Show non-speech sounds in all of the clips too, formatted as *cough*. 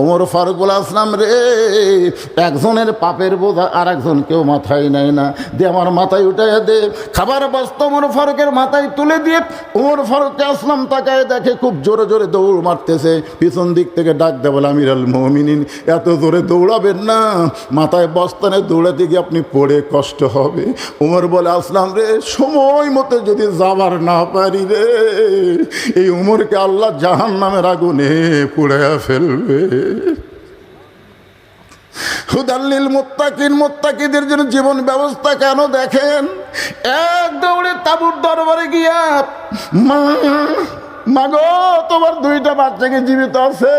ওমর ফারুক বলে, আসলাম রে, একজনের পাপের বোঝা আর একজন কেউ মাথায় নেয় না। দিয়ে আমার মাথায় উঠে দে। খাবার বস্তা ওমর ফারুকের মাথায় তুলে দিয়ে ওমর ফারুককে আসলাম, তাকায় দেখে খুব জোরে জোরে দৌড় মারতেছে। পিছন দিক থেকে ডাক দে বলে, আমিরাল মমিনিন, এত জোরে দৌড়াবেন না। মাথায় বস্তানে দৌড়াতে গিয়ে আপনি পড়ে কষ্ট হবে। ওমর বলে, আসলাম রে, সময় মতো যদি যাবার না পারি রে, এই উমরকে আল্লাহ জাহান নামের আগুনে পুড়ে ফেলবে। হুদাল্লিল মোত্তাকিন মোত্তাকিদের জন্য জীবন ব্যবস্থা কেন দেখেন? এক দৌড়ে তাবুর দরবারে গিয়া মা মাগো, তোমার দুইটা বাচ্চাকে জীবিত আছে?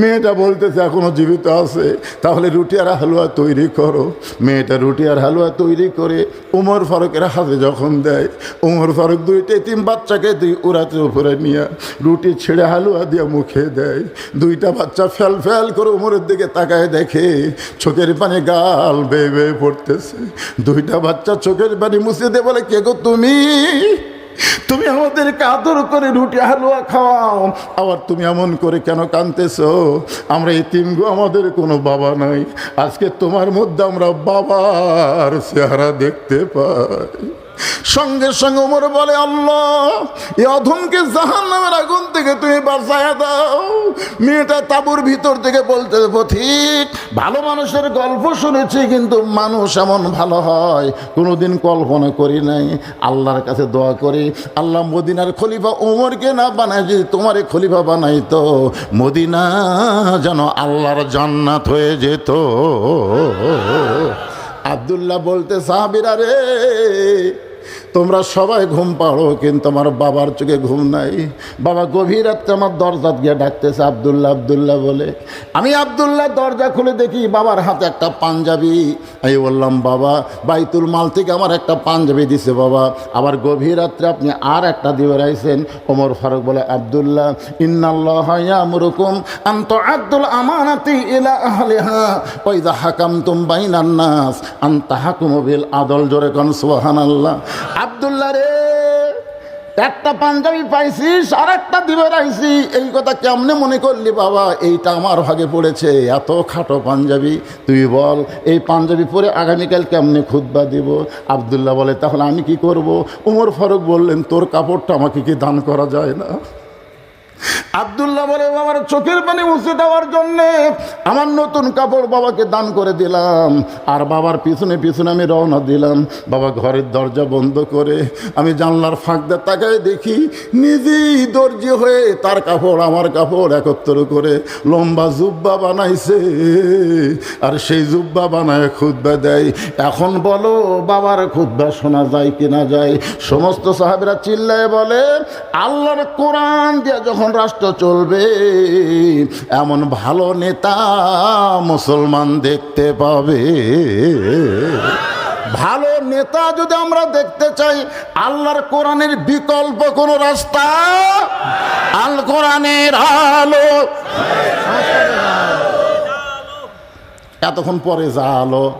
মেয়েটা বলতেছে, এখনও জীবিত আছে। তাহলে রুটি আর হালুয়া তৈরি করো। মেয়েটা রুটি আর হালুয়া তৈরি করে উমর ফারুকের হাতে যখন দেয়, উমর ফারুক দুইটা তিন বাচ্চাকে দুই উড়াতে উপরে নিয়ে রুটি ছেড়ে হালুয়া দিয়ে মুখে দেয়। দুইটা বাচ্চা ফেল ফেল করে উমরের দিকে তাকায় দেখে চোখের পানি গাল বেয়ে বেয়ে পড়তেছে। দুইটা বাচ্চা চোখের পানি মুছে দিয়ে বলে, কে গো তুমি? তুমি আমাদেরকে আদর করে রুটি হালুয়া খাওয়াও। আবার তুমি এমন করে কেন কানতেছ? আমরা এই তিনগু আমাদের কোনো বাবা নাই। আজকে তোমার মধ্যে আমরা বাবার চেহারা দেখতে পাই। সঙ্গে সঙ্গে ওমর বলে, আল্লাহ এই অধমকে জাহান নামের আগুন থেকে তুমি বাঁচায় দাও। মেয়েটা তাবুর ভিতর থেকে বলতে, পথিক, ভালো মানুষের গল্প শুনেছি, কিন্তু মানুষ এমন ভালো হয়, কোনোদিন কল্পনা করি নাই। আল্লাহর কাছে দোয়া করি, আল্লাহ মদিনার খলিফা ওমরকে না বানায়, যদি তোমারে খলিফা বানাই তো মদিনা যেন আল্লাহর জান্নাত হয়ে যেত। আবদুল্লাহ বলতে, সাহাবিরা রে তোমরা সবাই ঘুম পাড়ো, কিন্তু আমার বাবার চোখে ঘুম নাই। বাবা গভীর রাত্রে আমার দরজা গিয়ে ডাকতেছে, আবদুল্লাহ আবদুল্লাহ বলে। আমি আবদুল্লাহ দরজা খুলে দেখি বাবার হাতে একটা পাঞ্জাবি। আমি বললাম, বাবা, বাইতুল মাল থেকে আমার একটা পাঞ্জাবি দিছে বাবা। আবার গভীর রাত্রে আপনি আর একটা দিয়ে বেড়াইছেন? ওমর ফারুক বলে, আবদুল্লাহ, ইন্নাল্লাহ ইয়ামুরুকুম আন্ত আব্দুল আমানাতি ইলা আহলিহা ওয়াইদা বিল আদল জোরে কোন, সুবহানাল্লাহ। আবদুল্লাহ রে, একটা পাঞ্জাবি পাইছিস আর একটা দিবে রাইছি। এই কথা কেমনে মনে করলি বাবা? এইটা আমার ভাগে পড়েছে, এত খাটো পাঞ্জাবি। তুই বল, এই পাঞ্জাবি পরে আগামীকাল কেমনে খুদ্া দিব? আবদুল্লাহ বলে, তাহলে আমি কি করব? উমর ফারুক বললেন, তোর কাপড়টা আমাকে কি দান করা যায় না? আবদুল্লাহ বলে, বাবার চোখের পানি মুছে দেওয়ার জন্যে আমার নতুন কাপড় বাবাকে দান করে দিলাম। আর বাবার পিছনে পিছনে আমি রওনা দিলাম। বাবা ঘরের দরজা বন্ধ করে আমি জানলার তাকায় দেখি নিজেই দর্জি হয়ে তার কাপড়, আমার কাপড় একত্র করে লম্বা জুব্বা বানাইছে। আর সেই জুব্বা বানায় খুদ্া দেয়। এখন বলো, বাবার খুদ্া শোনা যায় কি না যায়? সমস্ত সাহাবিরা চিল্লায় বলে, আল্লাহর কোরআন দিয়ে যখন রাষ্ট্র চলবে, এমন ভালো নেতা মুসলমান দেখতে পাবে। ভালো নেতা যদি আমরা দেখতে চাই, আল্লাহর কোরআনের বিকল্প কোন রাস্তা? আল কোরআনের আলো। এতক্ষণ পরে যা আলো।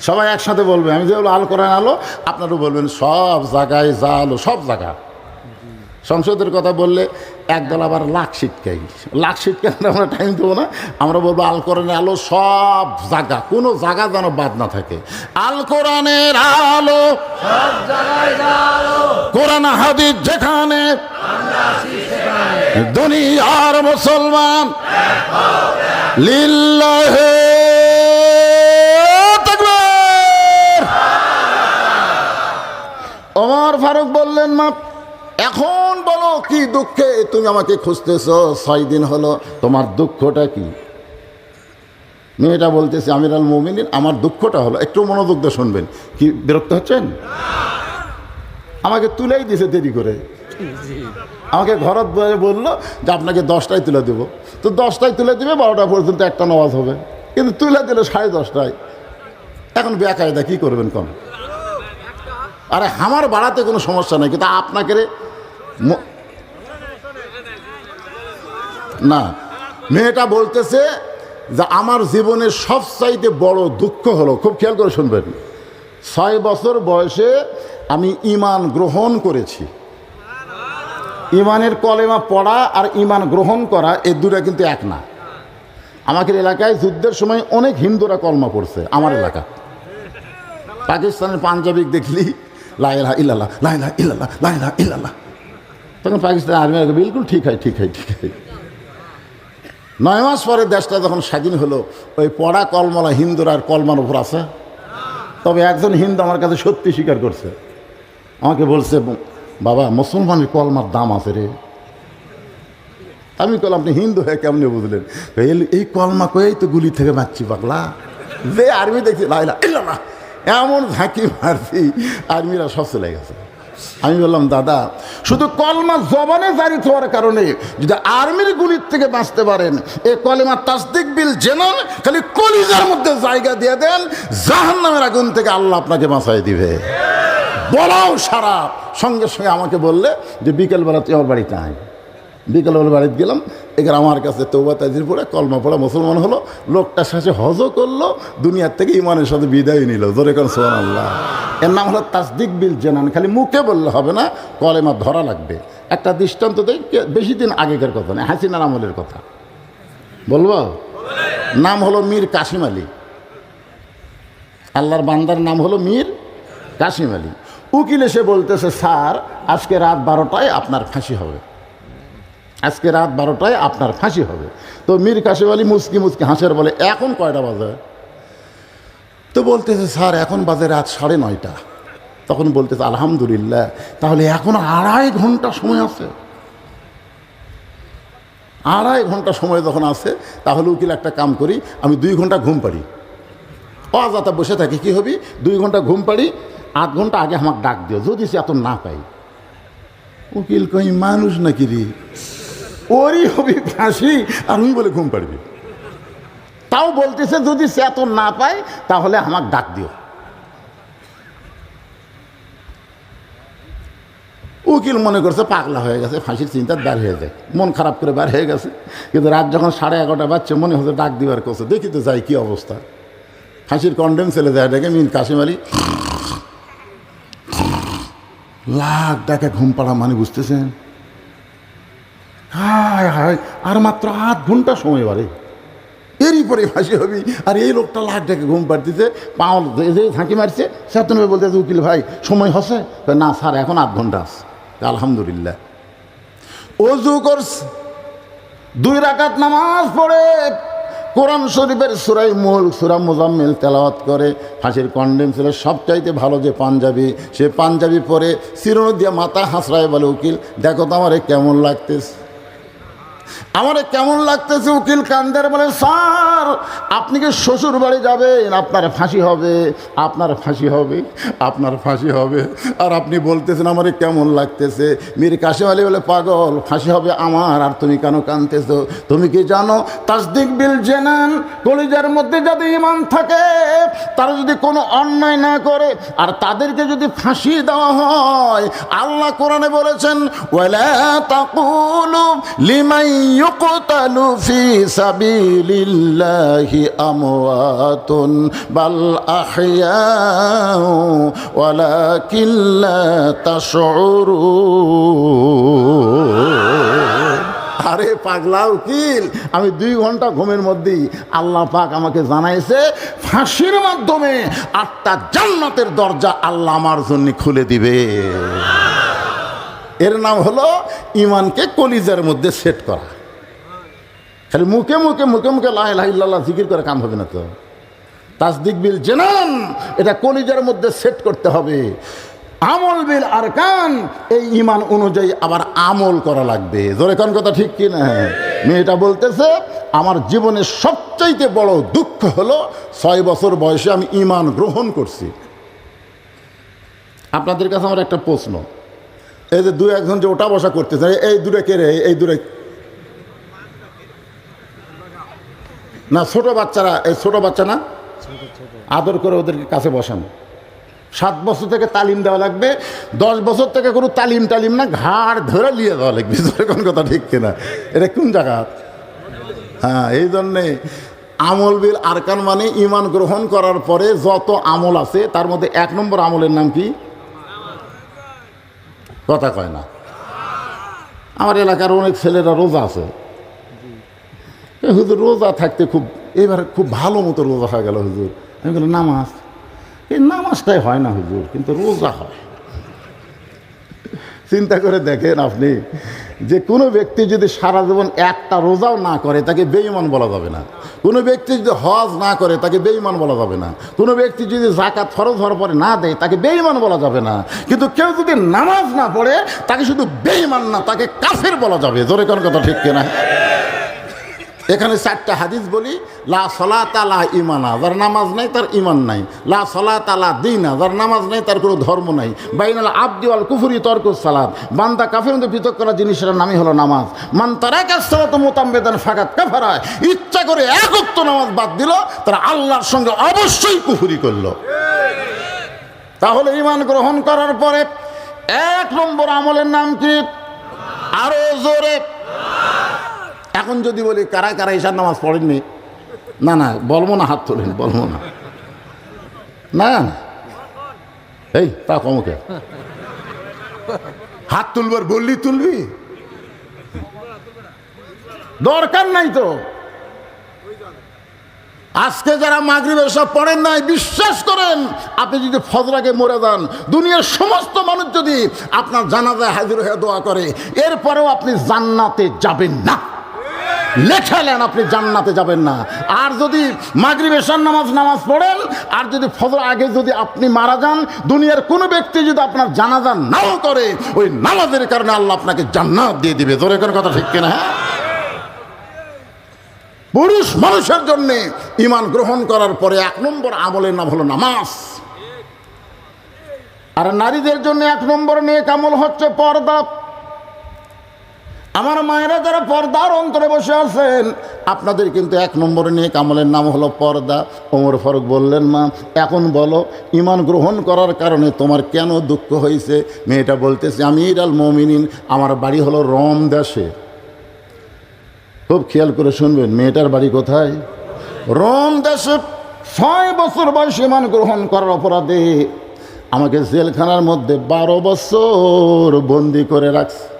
সবাই একসাথে বলবে, আমি যে আল কোরআন আলো? আপনারও বলবেন, সব জায়গায় যা আলো, সব জায়গা। সংসদের কথা বললে একদল আবার লাখ সিটকাই লাখ সিটকাই আমরা টাইম দেবো না? আমরা বলব আল কোরআনের আলো সব জায়গা কোনো জায়গা যেন বাদ না থাকে। আল কোরআনের আলো, কোরআন হাদিস যেখানে, দুনিয়ার মুসলমান লিল্লাহে। ওমর ফারুক বললেন মা এখন বলো, কি দুঃখে তুমি আমাকে খুঁজতেছ? ছয় দিন হলো, তোমার দুঃখটা কি? মেয়েটা বলতেছে আমির আল মোমিনিন, আমার দুঃখটা হলো, একটু মনোযোগ দিয়ে শুনবেন। কি, বিরক্ত হচ্ছেন? আমাকে তুলেই দিছে দেরি করে। আমাকে ঘরত বলল যে, আপনাকে দশটায় তুলে দেবো। তো দশটায় তুলে দিবে, বারোটা পর্যন্ত একটা নওয়াজ হবে। কিন্তু তুলে দিল সাড়ে দশটায়। এখন বেকায়দা কী করবেন কম আরে, আমার বাড়াতে কোনো সমস্যা নেই, কিন্তু আপনাকে না, মেয়েটা বলতেছে যে আমার জীবনের সবচাইতে বড় দুঃখ হলো, খুব খেয়াল করে শুনবেন, ছয় বছর বয়সে আমি ইমান গ্রহণ করেছি। ইমানের কলেমা পড়া আর ইমান গ্রহণ করা, এই দুটা কিন্তু এক না। আমাদের এলাকায় যুদ্ধের সময় অনেক হিন্দুরা কলমা পড়ছে, আমার এলাকা। পাকিস্তানের পাঞ্জাবিক দেখলি লাইলা ইল্লাল্লাহ লাইলা ইল্লাল্লাহ লাইলা ইল্লাল্লাহ। তখন পাকিস্তান আর্মি বিলকুল ঠিক হয় ঠিক হয় ঠিক হয়। নয় মাস পরে দেশটা যখন স্বাধীন হলো, ওই পড়া কলমলা হিন্দুরা আর কলমার উপর আছে। তবে একজন হিন্দু আমার কাছে সত্যি স্বীকার করছে। আমাকে বলছে, বাবা, মুসলমানের কলমার দাম আছে রে। আমি কল আপনি হিন্দু হয়ে কেমনি বুঝলেন? এই- কলমা কয়েই তো গুলি থেকে মারছি, পাগলা। যে আর্মি দেখছি লাইলা এমন ঝাঁকি মারছি, আর্মিরা সব চলে গেছে। আমি বললাম, দাদা, শুধু কলমা জবানে জারি হওয়ার কারণে যদি আর্মির গুলির থেকে বাঁচতে পারেন, এ কলেমা তাসদিক বিল জেনান খালি কলিজার মধ্যে জায়গা দিয়ে দেন জাহান নামের আগুন থেকে আল্লাহ আপনাকে বাঁচাই দিবে। বলাও সারা। সঙ্গে সঙ্গে আমাকে বললে যে, বিকেলবেলা তুই আমার বাড়িতে আয়। বিকেলবেলা বাড়িতে গেলাম এখানে আমার কাছে তৌবা তাজির পড়ে কলমা পড়া, মুসলমান হলো লোকটার সাথে হজও করল, দুনিয়ার থেকে ইমানের সাথে বিদায় নিল। জোরে কর সোহান আল্লাহ এর নাম হলো তাসদিক বিল জেনান। খালি মুখে বললে হবে না কলেমা ধরা লাগবে। একটা দৃষ্টান্ত দেয় বেশি দিন আগেকার কথা নয় হাসিনার আমলের কথা। বলব? নাম হলো মীর কাশিম আলী। আল্লাহর বান্দার নাম হলো মীর কাশিম আলী। উকিল এসে বলতেছে, স্যার, আজকে রাত বারোটায় আপনার ফাঁসি হবে। আজকে রাত বারোটায় আপনার ফাঁসি হবে। তো মীর কাশিম আলী মুসকি মুসকি হাসের বলে, এখন কয়টা বাজে? তো বলতেছে, স্যার, এখন বাজে রাত সাড়ে নয়টা। তখন বলতেছে, আলহামদুলিল্লাহ, তাহলে এখন আড়াই ঘণ্টা সময় আছে। আড়াই ঘণ্টা সময় যখন আছে, তাহলে উকিল একটা কাম করি, আমি দুই ঘণ্টা ঘুম পারি অযথা বসে থাকি, কি হবি? দুই ঘণ্টা ঘুম পাড়ি, আধ ঘণ্টা আগে আমাকে ডাক দিও, যদি সে এত না পাই উকিল কই মানুষ নাকি রে? ওরই হবি ফাঁসি আর আমি বলে ঘুম পাড়বি। তাও বলতেছে, যদি সে এত না পায়, তাহলে আমাকে ডাক দিও। উকিল মনে করছে, পাগলা হয়ে গেছে, ফাঁসির চিন্তা বার হয়ে যায়। মন খারাপ করে বার হয়ে গেছে, কিন্তু রাত যখন সাড়ে এগারোটা বাজছে, মনে হচ্ছে ডাক দিবার করছে দেখি তো যাই, কি অবস্থা। ফাঁসির কন্ডেম ছেলে যায় ডেকে মিন কাশিম লাখ ডাকে ঘুম পাড়া মানে বুঝতেছেন? হায় হায়, আর মাত্র আধ ঘণ্টা সময় বাড়ে। এরই পরে ফাঁসি হবি। আর এই লোকটা লাখ ডেকে ঘুম পাড়তেছে পাওয়াল যে ঝাঁকি মারছে সেতন বলতেছে, উকিল ভাই, সময় হসে না স্যার, এখন আধ ঘণ্টা আছে। আলহামদুলিল্লাহ। অজু করছে, দুই রাকাত নামাজ পড়ে, কোরআন শরীফের সুরাই মূল, সুরা মোজাম্মেল তেলাওয়াত করে, ফাঁসির কন্ডেম ছিল সবচাইতে ভালো যে পাঞ্জাবি, সে পাঞ্জাবি পরে চিরুনি দিয়ে মাথা হাসরায় বলে, উকিল, দেখো তো আমারে কেমন লাগতেছে। আমারে কেমন লাগতেছে উকিল কান্দের বলে, স্যার, আপনি কি শ্বশুর বাড়ি যাবেন? আপনার ফাঁসি হবে, আপনার ফাঁসি হবে, আপনার ফাঁসি হবে। আর আপনি বলতেছেন, আমারে কেমন লাগতেছে? মীর কাশিম আলী বলে, পাগল, ফাঁসি হবে আমার, আর তুমি কেন কানতেছো তুমি কি জানো, তাসদিক বিল জেনান, কলিজার মধ্যে যাদের ইমান থাকে, তারা যদি কোনো অন্যায় না করে, আর তাদেরকে যদি ফাঁসি দেওয়া হয়, আল্লাহ কোরআনে বলেছেন, ওয়ালা তাকুলু লিমান ইউকতালু ফি সাবিলিল্লাহি আমওয়াতুন বাল আহইয়াউ ওয়ালাকিন লা তাশউরুন আরে পাগলা উকিল, আমি দুই ঘণ্টা ঘুমের মধ্যেই আল্লাহ পাক আমাকে জানাইছে, ফাঁসির মাধ্যমে আটটা জান্নাতের দরজা আল্লাহ আমার জন্য খুলে দিবে। এর নাম হলো ইমানকে কলিজার মধ্যে সেট করা। খালি মুখে মুখে মুখে মুখে লাই লাহিল্লাহ জিকির করে কাম হবে না তো। তাসদিক বিল জেনান, এটা কলিজার মধ্যে সেট করতে হবে। আমল বিল আর কান এই ইমান অনুযায়ী আবার আমল করা লাগবে। জোরে কোন কথা ঠিক কি না? মেয়েটা বলতেছে, আমার জীবনের সবচাইতে বড় দুঃখ হলো ছয় বছর বয়সে আমি ইমান গ্রহণ করছি। আপনাদের কাছে আমার একটা প্রশ্ন। এই যে দু একজন যে ওটা বসা করতেছে, এই দূরে কে রে? এই দূরে না, ছোট বাচ্চারা, এই ছোট বাচ্চা না? আদর করে ওদেরকে কাছে বসান। সাত বছর থেকে তালিম দেওয়া লাগবে, দশ বছর থেকে কোনো তালিম টালিম না, ঘাড় ধরে নিয়ে দেওয়া লাগবে। *laughs* কোন কথা ঠিক কিনা? এটা কোন জায়গা? হ্যাঁ এই জন্যে আমল বিল আরকান মানে ইমান গ্রহণ করার পরে যত আমল আছে, তার মধ্যে এক নম্বর আমলের নাম কি? কথা কয় না। আমার এলাকার অনেক ছেলেরা রোজা আছে। হুজুর, রোজা থাকতে খুব, এবার খুব ভালো মতো রোজা হয়ে গেল হুজুর। আমি বললাম, নামাজ? এই নামাজটাই হয় না হুজুর, কিন্তু রোজা হয়। চিন্তা করে দেখেন আপনি, যে কোনো ব্যক্তি যদি সারা জীবন একটা রোজাও না করে, তাকে বেঈমান বলা যাবে না। কোনো ব্যক্তি যদি হজ না করে, তাকে বেঈমান বলা যাবে না। কোনো ব্যক্তি যদি জাকাত ফরজ হওয়ার পরে না দেয়, তাকে বেঈমান বলা যাবে না। কিন্তু কেউ যদি নামাজ না পড়ে, তাকে শুধু বেঈমান না, তাকে কাফের বলা যাবে। জোরে কোন কথা ঠিক কিনা? এখানে চারটা হাদিস বলি, লা সলা তালা ইমানা যার নামাজ নাই তার ইমান নাই। লা সলা তালা দিনা, যার নামাজ নাই তার কোনো ধর্ম নাই। বাইনাল আব্দিওয়াল কুফুরি তর্ক সালাদ বান্দা কাফের মধ্যে পৃথক করা জিনিসের নামই হলো নামাজ। মান তারা কাস্তরত মোতাম্বেদান ফাঁকাত কাফারায় ইচ্ছা করে একত্ব নামাজ বাদ দিল, তারা আল্লাহর সঙ্গে অবশ্যই কুফুরি করল। তাহলে ইমান গ্রহণ করার পরে এক নম্বর আমলের নাম কি? আরও জোরে। এখন যদি বলি, কারা কারা ঈশার নামাজ পড়েননি? না না, বলব না, হাত তোলেন, বলব না। না। এই, তা কমকে হাত তুলবার বললি তুলবি? দরকার নাই তো। আজকে যারা মাগরিবের সব পড়েন নাই, বিশ্বাস করেন, আপনি যদি ফজরাকে মরে যান, দুনিয়ার সমস্ত মানুষ যদি আপনার জানাজায় হাজির হয়ে দোয়া করে, এরপরেও আপনি জান্নাতে যাবেন না। লেখালেন, আপনি জান্নাতে যাবেন না। আর যদি মাগরিব এশার নামাজ নামাজ পড়েন, আর যদি ফজর আগে যদি আপনি মারা যান, দুনিয়ার কোনো ব্যক্তি যদি আপনার জানাজা নাও করে, ওই নামাজের কারণে আল্লাহ আপনাকে জান্নাত দিয়ে দিবে। জোরে কোনো কথা ঠিক কিনা হ্যাঁ? পুরুষ মানুষের জন্য ইমান গ্রহণ করার পরে এক নম্বর আমলের নাম হলো নামাজ। আর নারীদের জন্য এক নম্বর নিয়ে কামল হচ্ছে পর্দা। আমার মায়েরা যারা পর্দার অন্তরে বসে আছেন, আপনাদের কিন্তু এক নম্বরে নিয়ে কামলের নাম হলো পর্দা। ওমর ফারুক বললেন, মা, এখন বলো ইমান গ্রহণ করার কারণে তোমার কেন দুঃখ হয়েছে মেয়েটা বলতেছে আমি আল মমিনিন, আমার বাড়ি হলো রম দেশে। খুব খেয়াল করে শুনবেন, মেয়েটার বাড়ি কোথায়? রোম দেশে ছয় বছর বয়স ইমান গ্রহণ করার অপরাধে আমাকে জেলখানার মধ্যে বারো বছর বন্দি করে রাখছে।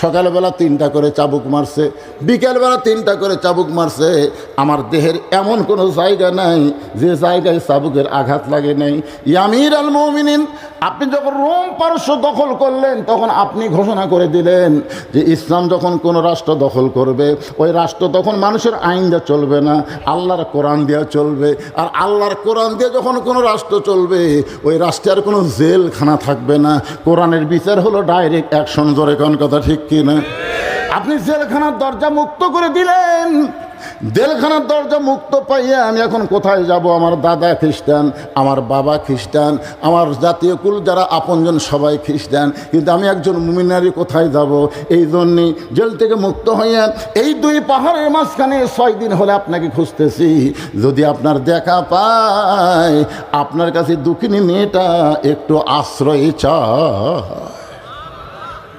সকালবেলা তিনটা করে চাবুক মারছে, বিকেলবেলা তিনটা করে চাবুক মারছে। আমার দেহের এমন কোনো জায়গা নাই যে জায়গায় চাবুকের আঘাত লাগে নাই। ইয়ামির আল মমিনিন, আপনি যখন রোম পারস্য দখল করলেন, তখন আপনি ঘোষণা করে দিলেন যে ইসলাম যখন কোনো রাষ্ট্র দখল করবে, ওই রাষ্ট্র তখন মানুষের আইন দিয়ে চলবে না, আল্লাহর কোরআন দিয়ে চলবে। আর আল্লাহর কোরআন দিয়ে যখন কোনো রাষ্ট্র চলবে, ওই রাষ্ট্রের কোনো জেলখানা থাকবে না। কোরআনের বিচার হলো ডাইরেক্ট অ্যাকশন, জোরে কোন কথা ঠিক কি না আপনি জেলখানার দরজা মুক্ত করে দিলেন। জেলখানার দরজা মুক্ত পাইয়া আমি এখন কোথায় যাব? আমার দাদা খ্রিস্টান, আমার বাবা খ্রিস্টান, আমার জাতীয় কুল যারা আপনজন সবাই খ্রিস্টান। কিন্তু আমি একজন মুমিনারি কোথায় যাব? এই জন্যে জেল থেকে মুক্ত হইয়া এই দুই পাহাড়ের মাঝখানে ছয় দিন হলে আপনাকে খুঁজতেছি। যদি আপনার দেখা পায়, আপনার কাছে দুঃখিনী মেয়েটা একটু আশ্রয় চায়।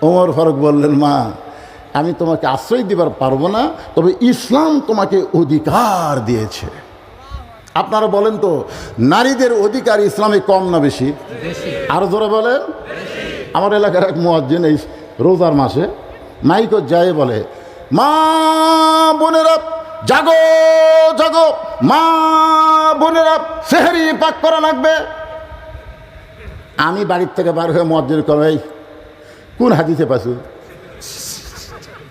ওমর ফারুক বললেন মা আমি তোমাকে আশ্রয় দিবার পারব না তবে ইসলাম তোমাকে অধিকার দিয়েছে। আপনারা বলেন তো নারীদের অধিকার ইসলামে কম না বেশি? আরও ধরে বলেন। আমার এলাকার এক মোয়াজ্জিন এই রোজার মাসে মাইকো যায় বলে মা বোনেরা জাগো জাগো মা বোনেরা সেহেরি পাক করা লাগবে। আমি বাড়ির থেকে বার হয়ে করে "এই, কোন হাদিসে পাইছো?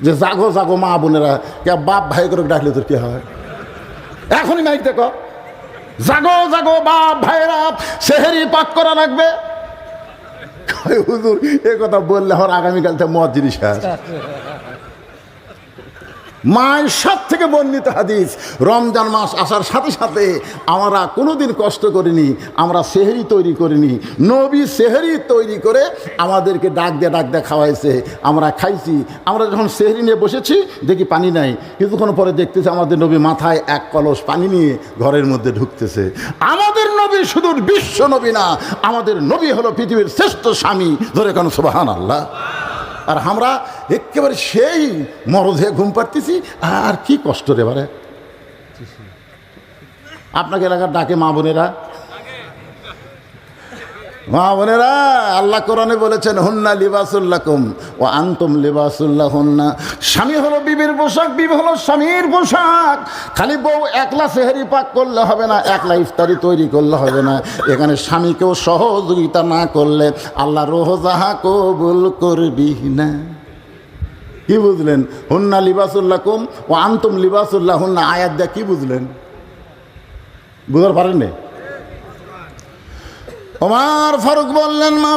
যে জাগো জাগো মা বোনেরা কে বাপ ভাই করে ডাকলে তোর কি হয়? এখনই মাইক দেখো জাগো জাগো বাপ ভাইরা সেহেরি পাক করা লাগবে। হুজুর এ কথা বললে আমার আগামীকাল তো মত জিনিস মায়ের সব থেকে বর্ণিত হাদিস, রমজান মাস আসার সাথে সাথে আমরা কোনোদিন কষ্ট করিনি, আমরা সেহেরি তৈরি করিনি। নবী সেহেরি তৈরি করে আমাদেরকে ডাক দিয়ে ডাক দিয়ে খাওয়াইছে। আমরা খাইছি, আমরা যখন সেহেরি নিয়ে বসেছি, দেখি পানি নাই। কিছুক্ষণ পরে দেখতেছি আমাদের নবী মাথায় এক কলস পানি নিয়ে ঘরের মধ্যে ঢুকতেছে। আমাদের নবী শুধু বিশ্ব নবী না, আমাদের নবী হলো পৃথিবীর শ্রেষ্ঠ স্বামী। ধরে কেন সুবাহান আল্লাহ আর আমরা একেবারে সেই মরদ ঘুম পাড়তেছি। আর কি কষ্ট রে বারে। আপনাকে এলাকার ডাকে মা বোনেরা মা বোনেরা, আল্লাহ কোরআনে বলেছেন, হুন্না লিবাসুল্লাকুম ও আন্তম লিবাসুল্লাহ হুন্না স্বামী হলো বিবির পোশাক, বিবি হলো স্বামীর পোশাক। খালি বউ একলা সেহেরি পাক করলে হবে না, একলা ইফতারি তৈরি করলে হবে না। এখানে স্বামীকেও সহযোগিতা না করলে আল্লাহ রোহজাহা কবুল করবি না। কি বুঝলেন? হুন্না লিবাসুল্লাকুম ও আন্তম লিবাসুল্লাহ হুন্না আয়াত দেয়া কি বুঝলেন? বুঝতে পারেননি ওমার ফারুক বললেন, মা,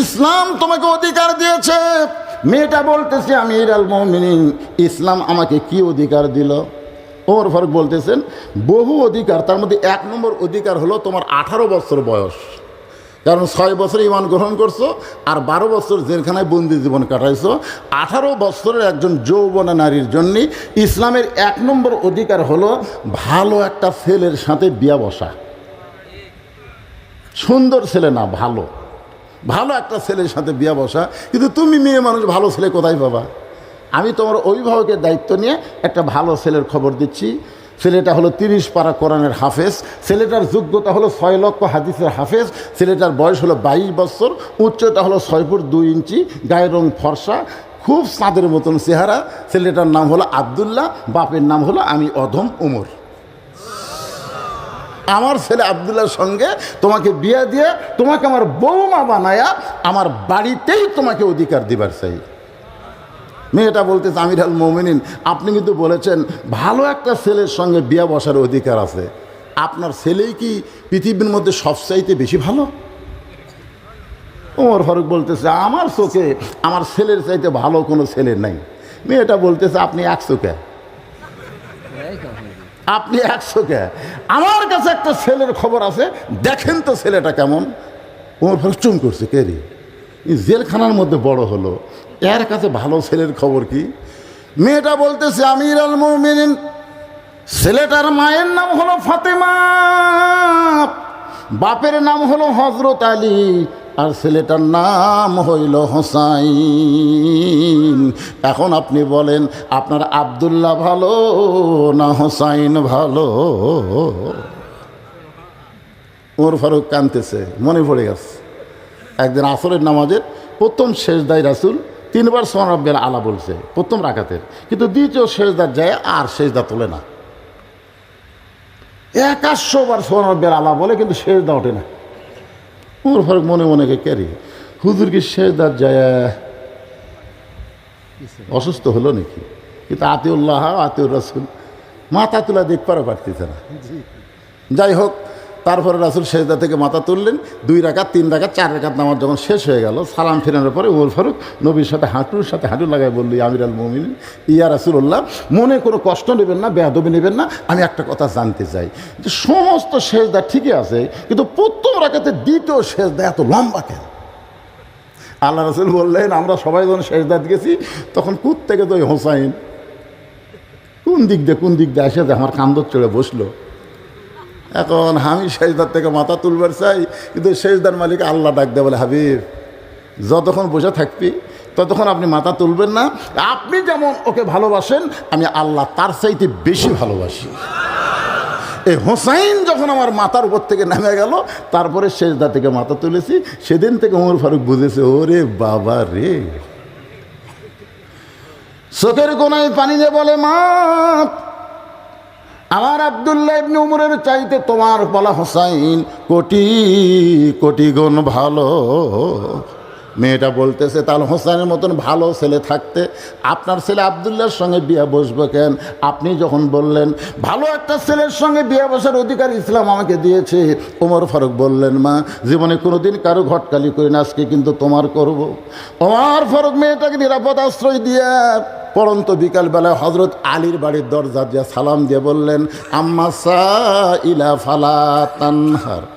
ইসলাম তোমাকে অধিকার দিয়েছে। মেয়েটা বলতেছে, আমি আল মমিনিন, ইসলাম আমাকে কি অধিকার দিল? ওমর ফারুক বলতেছেন, বহু অধিকার, তার মধ্যে এক নম্বর অধিকার হলো তোমার আঠারো বছর বয়স। কারণ ছয় বছর ইমান গ্রহণ করছ আর বারো বছর জেলখানায় বন্দি জীবন কাটাইছো। আঠারো বছরের একজন যৌবনা নারীর জন্যে ইসলামের এক নম্বর অধিকার হলো ভালো একটা ছেলের সাথে বিয়া বসা। সুন্দর ছেলে না, ভালো। ভালো একটা ছেলের সাথে বিয়া বসা, কিন্তু তুমি মেয়ে মানুষ, ভালো ছেলে কোথায় পাবা? আমি তোমার অভিভাবকের দায়িত্ব নিয়ে একটা ভালো ছেলের খবর দিচ্ছি। ছেলেটা হলো তিরিশ পারা কোরআনের হাফেজ। ছেলেটার যোগ্যতা হলো ছয় লক্ষ হাদিসের হাফেজ। ছেলেটার বয়স হলো বাইশ বছর। উচ্চতা হলো ছয় ফুট দুই ইঞ্চি। গায়ের রং ফর্সা। খুব চাঁদের মতন চেহারা। ছেলেটার নাম হলো আবদুল্লাহ। বাপের নাম হলো আমি অধম উমর। আমার ছেলে আবদুল্লার সঙ্গে তোমাকে বিয়ে দিয়ে তোমাকে আমার বৌমা বানায়া আমার বাড়িতেই তোমাকে অধিকার দিবার চাই। মেয়েটা বলতেছে আমির আল মোমিনিন, আপনি কিন্তু বলেছেন ভালো একটা ছেলের সঙ্গে বিয়া বসার অধিকার আছে। আপনার ছেলেই কি পৃথিবীর মধ্যে সবচাইতে বেশি ভালো? ওমর ফারুক বলতেছে, আমার চোখে, আমার ছেলের চাইতে ভালো কোনো ছেলে নাই। মেয়েটা বলতেছে, আপনি এক চোখে আপনি একশো কে? আমার কাছে একটা ছেলের খবর আছে, দেখেন তো ছেলেটা কেমন। ওমর ফারুক চুম করছে, কে রে? জেলখানার মধ্যে বড় হলো। এর কাছে ভালো ছেলের খবর কি? মেয়েটা বলতেছে আমির আল মুমিনিন, ছেলেটার মায়ের নাম হলো ফাতেমা। বাপের নাম হলো হজরত আলী। আর ছেলেটার নাম হইল হোসাইন। এখন আপনি বলেন, আপনার আবদুল্লাহ ভালো না হোসাইন ভালো? ওর ফারুক কানতেছে মনে পড়ে গেছে। একদিন আসরের নামাজের প্রথম শেষদাই রাসুল তিনবার সোনারব্বের আলা বলছে, প্রথম রাখাতের কিন্তু দ্বিতীয় শেষদার যায় আর শেষদা তোলে না। একাশো বার সোহান আলা বলে, কিন্তু শেষদা ওঠে না। ওর ফারুক মনে মনে কে ক্যারি। হুজুর কি শেষদার যায় অসুস্থ হলো নাকি? কিন্তু আতিউল্লাহ আতিউর রাসুল মাথা তুলা দেখ দেখবারও পারতেছে না। যাই হোক তারপরে রাসুল শেষদা থেকে মাথা তুললেন, দুই রাকাত, তিন রাকাত, চার রাকাত নামাজ যখন শেষ হয়ে গেল, সালাম ফেরানোর পরে ওর ফারুক নবীর সাথে হাঁটুর সাথে হাঁটু লাগাই বললি আমির আল মমিন ইয়া রাসুল্লাহ মনে কোনো কষ্ট নেবেন না, বেয়াদবি নেবেন না, আমি একটা কথা জানতে চাই। যে সমস্ত শেষদা ঠিকই আছে, কিন্তু প্রথম রাখাতে দ্বিতীয় শেষদা এত লম্বা কেন? আল্লাহ রসুল বললেন, আমরা সবাই যখন শেষদাত গেছি তখন কুত থেকে তো হোসাইন। কোন দিক দিয়ে, কোন দিক দিয়ে এসে যে আমার কান্দর চড়ে বসল? এখন আমি শেষদার থেকে মাথা তুলবার চাই, কিন্তু শেষদার মালিক আল্লাহ ডাক দেয় বলে, হাবিব, যতক্ষণ বসে থাকবি, ততক্ষণ আপনি মাথা তুলবেন না। আপনি যেমন ওকে ভালোবাসেন, আমি আল্লাহ তার চাইতে বেশি ভালোবাসি। এই হোসাইন যখন আমার মাথার উপর থেকে নেমে গেল, তারপরে শেষদা থেকে মাথা তুলেছি। সেদিন থেকে উমর ফারুক বুঝেছে, ওরে বাবা রে। চোখের কোনায় পানি দিয়ে বলে, মা আমার আবদুল্লাহ ইবনে উমরের চাইতে তোমার বলা হোসাইন কোটি কোটি গুণ ভালো। মেয়েটা বলতেছে, তাহলে হোসেনের মতন ভালো ছেলে থাকতে আপনার ছেলে আবদুল্লাহর সঙ্গে বিয়ে বসবো কেন? আপনি যখন বললেন, ভালো একটা ছেলের সঙ্গে বিয়ে বসার অধিকার ইসলাম আমাকে দিয়েছে। ওমর ফারুক বললেন, মা, জীবনে কোনোদিন কারও ঘটকালি করি না, আজকে কিন্তু তোমার করব। ওমর ফারুক মেয়েটাকে নিরাপদ আশ্রয় দিয়ে পরন্ত বিকালবেলায় হজরত আলীর বাড়ির দরজা দিয়ে সালাম দিয়ে বললেন, আম্মা সা ইলা ফালা তানহার।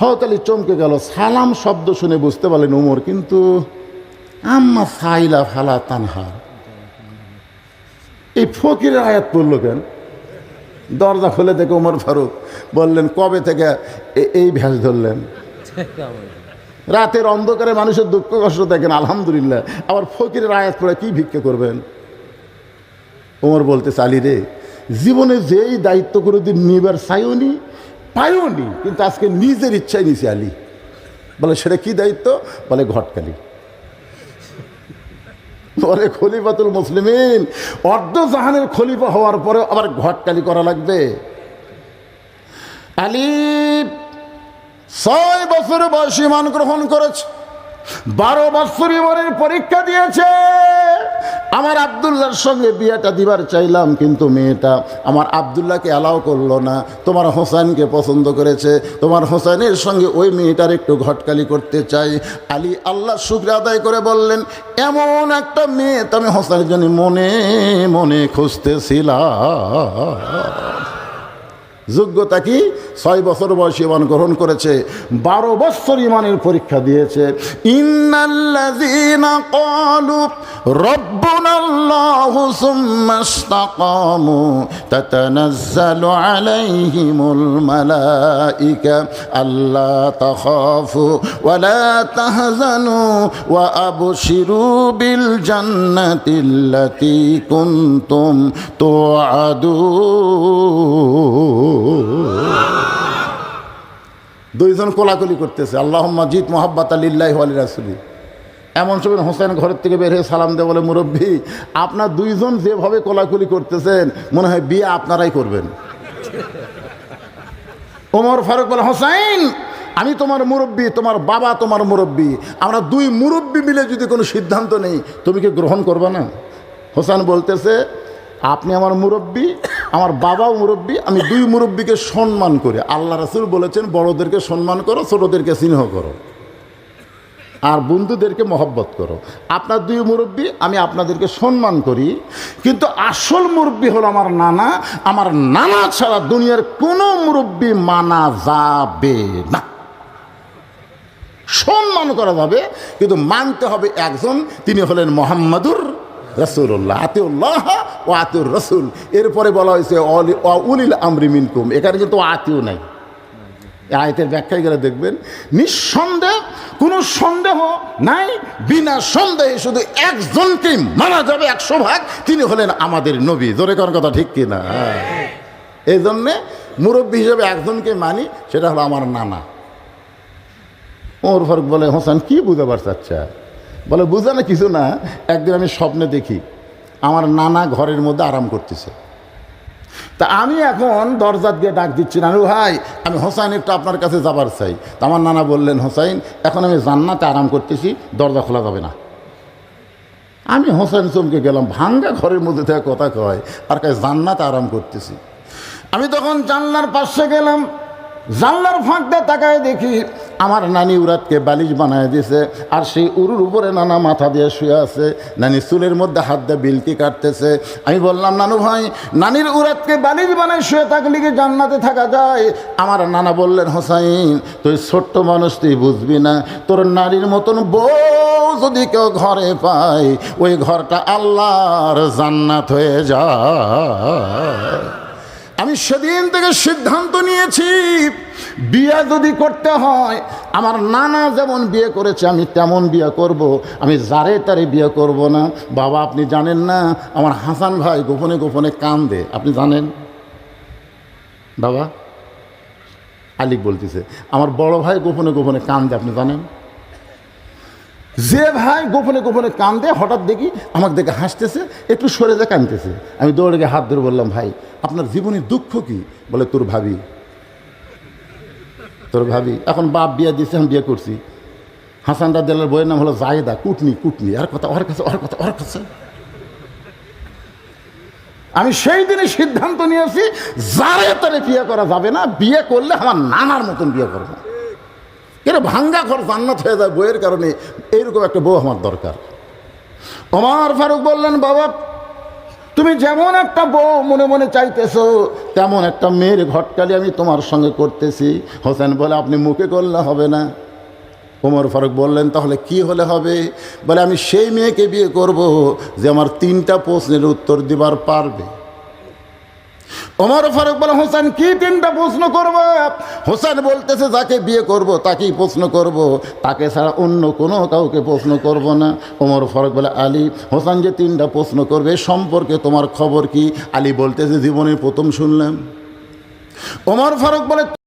হত আলী চমকে গেল, সালাম শব্দ শুনে বুঝতে পারলেন উমর, কিন্তু আম্মা সাইলা ফালা তানহার এই ফকিরের আয়াত পড়ল কেন? দরজা খুলে দেখে উমর ফারুক বললেন, কবে থেকে এই ভ্যাস ধরলেন? রাতের অন্ধকারে মানুষের দুঃখ কষ্ট দেখেন, আলহামদুলিল্লাহ। আবার ফকিরের আয়াত পড়ে কি ভিক্ষা করবেন? ওমর বলতে চালি রে, জীবনে যেই দায়িত্ব করে দিন নিবার চাইওনি পাইওনি কিন্তু আজকে নিজের ইচ্ছায় নিছে আলি। বলে, সেটা কি দায়িত্ব? বলে, ঘটকালি। বলে, খলিফাতুল মুসলিমিন, অর্ধ জাহানের খলিফা হওয়ার পরে আবার ঘটকালি করা লাগবে। আলি ছয় বছর বয়সী মান গ্রহণ করেছে। বারো বছর ইমানের পরীক্ষা দিয়েছে। আমার আবদুল্লার সঙ্গে বিয়েটা দিবার চাইলাম, কিন্তু মেয়েটা আমার আবদুল্লাহকে অ্যালাউ করল না। তোমার হোসেনকে পছন্দ করেছে। তোমার হোসেনের সঙ্গে ওই মেয়েটার একটু ঘটকালি করতে চাই। আলী আল্লাহ শুক্র আদায় করে বললেন, এমন একটা মেয়ে তো আমি হোসেনের জন্য মনে মনে খুঁজতেছিলাম। যোগ্যতা কি? ছয় বছর বয়সী ইমান গ্রহণ করেছে, বারো বছর ইমানের পরীক্ষা দিয়েছে। ইন্নাল্লাযীনা ক্বালু, রাব্বুনাল্লাহু সুম্মা ইসতাকামু, তাতানাজ্জালু আলাইহিমুল মালাইকা, আল্লা তাখাফু ওয়া লা তাহজানু ওয়া আবশিরু বিল কুনতুম দুইজন কোলাকুলি করতেছে আল্লাহ জিত মোহাব্বত আলিল্লাহ আলী রাসুলি এমন সময় হোসেন ঘরের থেকে বের হয়ে সালাম দেয়, বলে, মুরব্বী, আপনার দুইজন যেভাবে কোলাকুলি করতেছেন, মনে হয় বিয়ে আপনারাই করবেন। ওমর ফারুক বলে হোসাইন আমি তোমার মুরব্বী, তোমার বাবা তোমার মুরব্বী, আমরা দুই মুরব্বী মিলে যদি কোনো সিদ্ধান্ত নেই, তুমি কি গ্রহণ করবে না? হোসেন বলতেছে আপনি আমার মুরব্বী, আমার বাবাও মুরব্বী, আমি দুই মুরব্বীকে সম্মান করি। আল্লাহ রাসুল বলেছেন, বড়দেরকে সম্মান করো, ছোটোদেরকে স্নেহ করো। আর বন্ধুদেরকে মহব্বত করো। আপনার দুই মুরব্বী, আমি আপনাদেরকে সম্মান করি। কিন্তু আসল মুরব্বী হলো আমার নানা। আমার নানা ছাড়া দুনিয়ার কোনো মুরব্বী মানা যাবে না। সম্মান করা যাবে, কিন্তু মানতে হবে একজন। তিনি হলেন মোহাম্মদুর রসুল্লাহ আতিউল্লাহ ও আতিউর রসুল এরপরে বলা হয়েছে উলিল আমরি মিনকুম। এখানে কিন্তু আতিও নাই। আয়তের ব্যাখ্যায় গেলে দেখবেন, নিঃসন্দেহ, কোনো সন্দেহ নাই, বিনা সন্দেহে শুধু একজনকেই মানা যাবে একশো ভাগ, তিনি হলেন আমাদের নবী। জোরে কোন কথা ঠিক কিনা? এই জন্যে মুরব্বী হিসেবে একজনকে মানি, সেটা হলো আমার নানা। ওর ফারুক বলে, হোসেন, কি বুঝাবার চাচ্ছা? বলে বুঝা না কিছু না? একদিন আমি স্বপ্নে দেখি, আমার নানা ঘরের মধ্যে আরাম করতেছে। তা আমি এখন দরজা দিয়ে ডাক দিচ্ছি, নানু ভাই, আমি হোসাইন একটু আপনার কাছে যাবার চাই। তা আমার নানা বললেন, হোসাইন, এখন আমি জান্নাতে আরাম করতেছি, দরজা খোলা যাবে না। আমি হোসেন চমকে গেলাম, ভাঙ্গা ঘরের মধ্যে থেকে কথা কয়, আর কাছে জান্নাতে আরাম করতেছি। আমি তখন জানলার পাশে গেলাম, জানলার ফাঁক দিয়ে তাকায় দেখি আমার নানি উরাতকে বালিশ বানায় দিয়েছে আর সেই উরুর উপরে নানা মাথা দিয়ে শুয়ে আছে। নানি চুলের মধ্যে হাত দিয়ে বিলটি কাটতেছে। আমি বললাম, নানু ভাই, নানির উরাতকে বালিশ বানায় শুয়ে থাকলে কি জান্নাতে থাকা যায়? আমার নানা বললেন, হোসাইন, তুই ছোট্ট মানুষ, তুই বুঝবি না। তোর নারীর মতন বউ যদি কেউ ঘরে পায়, ওই ঘরটা আল্লাহর জান্নাত হয়ে যায়। আমি সেদিন থেকে সিদ্ধান্ত নিয়েছি বিয়ে যদি করতে হয়, আমার নানা যেমন বিয়ে করেছে, আমি তেমন বিয়ে করব। আমি যারে তারে বিয়ে করব না। বাবা, আপনি জানেন না, আমার হাসান ভাই গোপনে গোপনে কান্দে। আপনি জানেন? বাবা আলিক বলতেছে, আমার বড় ভাই গোপনে গোপনে কান্দে, আপনি জানেন? যে ভাই গোপনে গোপনে কান্দে, হঠাৎ দেখি আমাকে দেখে হাসতেছে, একটু সরে যা কাঁদতেছে। আমি দৌড়ে হাত ধরে বললাম, ভাই, আপনার জীবনের দুঃখ কি? বলে, তোর ভাবি। তোর ভাবি, এখন বাপ বিয়ে দিয়েছে আমি বিয়ে করছি। হাসান রাজ্জালের বইয়ের নাম হলো জায়েদা, কুটনি কুটনি, আর কথা, ওর কাছে, ওর কথা, ওর কাছে। আমি সেই দিনে সিদ্ধান্ত নিয়েছি, যারে তারে বিয়ে করা যাবে না, বিয়ে করলে আমার নানার মতন বিয়ে করব। এটা ভাঙ্গা ঘর জান্নাত হয়ে যায় বইয়ের কারণে, এইরকম একটা বউ আমার দরকার। ওমর ফারুক বললেন, বাবা তুমি যেমন একটা বউ মনে মনে চাইতেছ, তেমন একটা মেয়ের ঘটকালি আমি তোমার সঙ্গে করতেছি। হোসেন বলে, আপনি মুখে করলে হবে না। ওমর ফারুক বললেন, তাহলে কি হলে হবে? বলে, আমি সেই মেয়েকে বিয়ে করব যে আমার তিনটা প্রশ্নের উত্তর দিবার পারবে। ওমর ফারুক বলে, হোসেন, কি তিনটা প্রশ্ন করব? হোসেন বলতেছে, যাকে বিয়ে করব, তাকেই প্রশ্ন করব। তাকে ছাড়া অন্য কোনো কাউকে প্রশ্ন করব না। অমর ফারুক বলে, আলী, হোসেন যে তিনটা প্রশ্ন করবে সম্পর্কে তোমার খবর কি? আলী বলতেছে জীবনে প্রথম শুনলাম। অমর ফারুক বলে